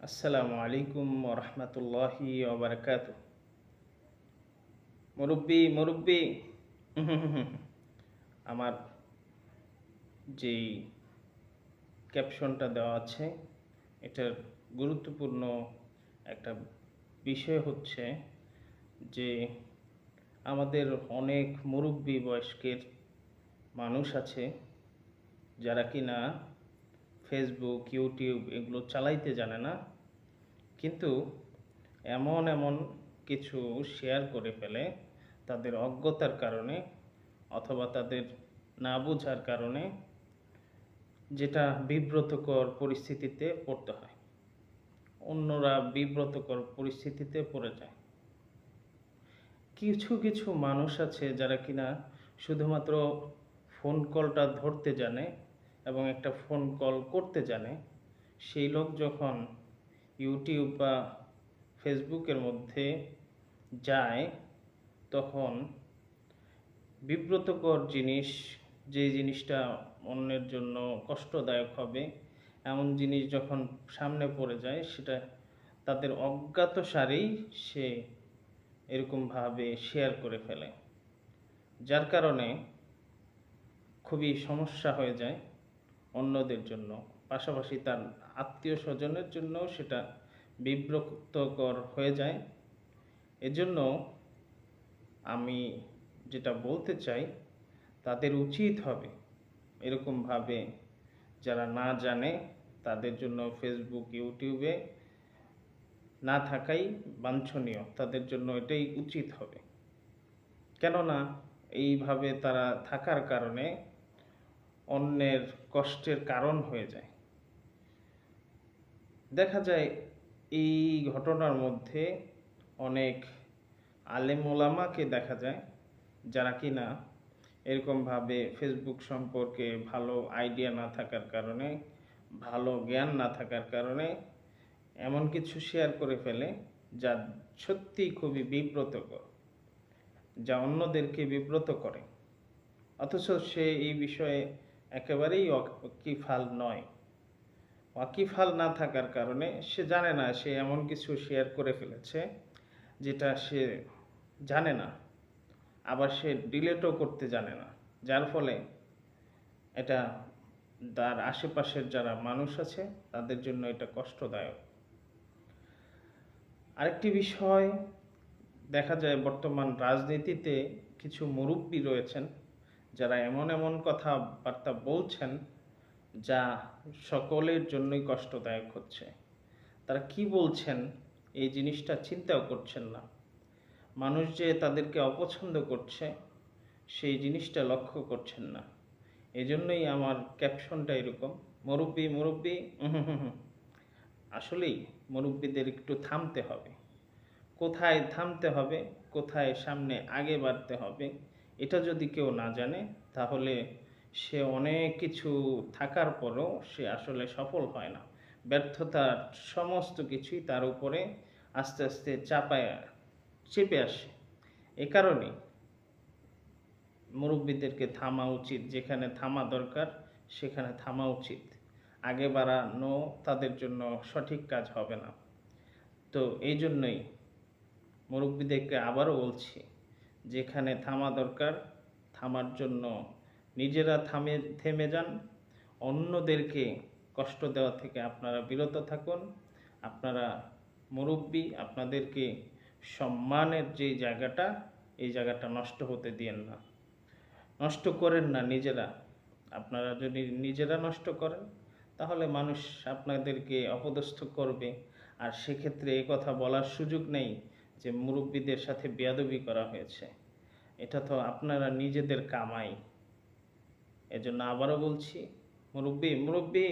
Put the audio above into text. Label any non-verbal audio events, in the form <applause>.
আসসালামু আলাইকুম ওরহমতুল্লাহি ওবরকাত মুরব্বি মুরব্বি, <laughs> আমার যেই ক্যাপশনটা দেওয়া আছে, এটার গুরুত্বপূর্ণ একটা বিষয় হচ্ছে যে আমাদের অনেক মুরব্বি বয়স্কের মানুষ আছে যারা কিনা ফেসবুক ইউটিউব এগুলো চালাইতে জানে না। কিন্তু এমন এমন কিছু শেয়ার করে ফেলে তাদের অজ্ঞতার কারণে অথবা তাদের না বোঝার কারণে যেটা বিব্রতকর পরিস্থিতিতে পড়তে হয়। অন্যরা বিব্রতকর পরিস্থিতিতে পড়ে যায়। কিছু কিছু মানুষ আছে যারা কিনা শুধুমাত্র ফোন কলটা ধরতে জানে এবং একটা ফোন কল করতে জানে, সেই লোক যখন ইউটিউব বা ফেসবুকের মধ্যে যায়, তখন বিব্রতকর জিনিস, যে জিনিসটা অন্যের জন্য কষ্টদায়ক হবে, এমন জিনিস যখন সামনে পড়ে যায়, সেটা তাদের অজ্ঞাত সারেই সে এরকমভাবে শেয়ার করে ফেলে। যার কারণে খুবই সমস্যা হয়ে যায়। অন্যদের জন্য, পাশাপাশি তার আত্মীয় স্বজনের জন্যও সেটা বিব্রতকর হয়ে যায়। এজন্য আমি যেটা বলতে চাই, তাদের উচিত হবে এরকমভাবে যারা না জানে, তাদের জন্য ফেসবুক ইউটিউবে না থাকাই বাঞ্ছনীয়। তাদের জন্য এটাই উচিত হবে। কেননা, এইভাবে তারা থাকার কারণে অন্যের কষ্টের কারণ হয়ে যায়। দেখা যায় এই ঘটনার মধ্যে অনেক আলেম ওলামাকে দেখা যায় যারা কিনা এরকমভাবে ফেসবুক সম্পর্কে ভালো আইডিয়া না থাকার কারণে, ভালো জ্ঞান না থাকার কারণে এমন কিছু শেয়ার করে ফেলে যা সত্যি খুবই বিব্রতকর, যা অন্যদেরকে বিব্রত করে। অথচ সে এই বিষয়ে একেবারেই ওয়াকিফাল নয়। ওয়াকিফাল না থাকার কারণে সে জানে না সে এমন কিছু শেয়ার করে ফেলেছে যেটা সে জানে না। আবার সে ডিলেটও করতে জানে না। যার ফলে এটা তার আশেপাশের যারা মানুষ আছে তাদের জন্য এটা কষ্টদায়ক। আরেকটি বিষয়, দেখা যায় বর্তমান রাজনীতিতে কিছু মুরব্বী রয়েছেন। যারা এমন এমন কথাবার্তা বলছেন যা সকলের জন্যই কষ্টদায়ক হচ্ছে, তারা কি বলছেন এই জিনিসটা চিন্তাও করছেন না। মানুষ যে তাদেরকে অপছন্দ করছে, সেই জিনিসটা লক্ষ্য করছেন না। এজন্যই আমার ক্যাপশনটা এরকম, মুরব্বী মুরব্বী আসলেই মুরব্বীদের একটু থামতে হবে। কোথায় থামতে হবে, কোথায় সামনে আগে বাড়তে হবে এটা যদি কেউ না জানে, তাহলে সে অনেক কিছু থাকার পরও সে আসলে সফল হয় না। ব্যর্থতার সমস্ত কিছুই তার উপরে আস্তে আস্তে চাপায়, চেপে আসে। এ কারণে মুরব্বীদেরকে থামা উচিত, যেখানে থামা দরকার, সেখানে থামা উচিত। আগে বাড়ানো তাদের জন্য সঠিক কাজ হবে না। তো এই জন্যই মুরব্বীদেরকে আবারও বলছি যেখানে থামা দরকার, থামার জন্য। নিজেরা থামে, থেমে যান। অন্যদেরকে কষ্ট দেওয়া থেকে আপনারা বিরত থাকুন। আপনারা মুরব্বী, আপনাদেরকে সম্মানের যে জায়গাটা, এই জায়গাটা নষ্ট হতে দিয়েন না। নষ্ট করেন না নিজেরা। আপনারা যদি নিজেরা নষ্ট করেন, তাহলে মানুষ আপনাদেরকে অপদস্থ করবে। আর সেক্ষেত্রে এ কথা বলার সুযোগ নেই। যে মুরব্বীদের সাথে বেয়াদবি করা হয়েছে। এটা তো আপনারা নিজেদের কামাই। এজন্য আবারও বলছি, মুরব্বী মুরব্বী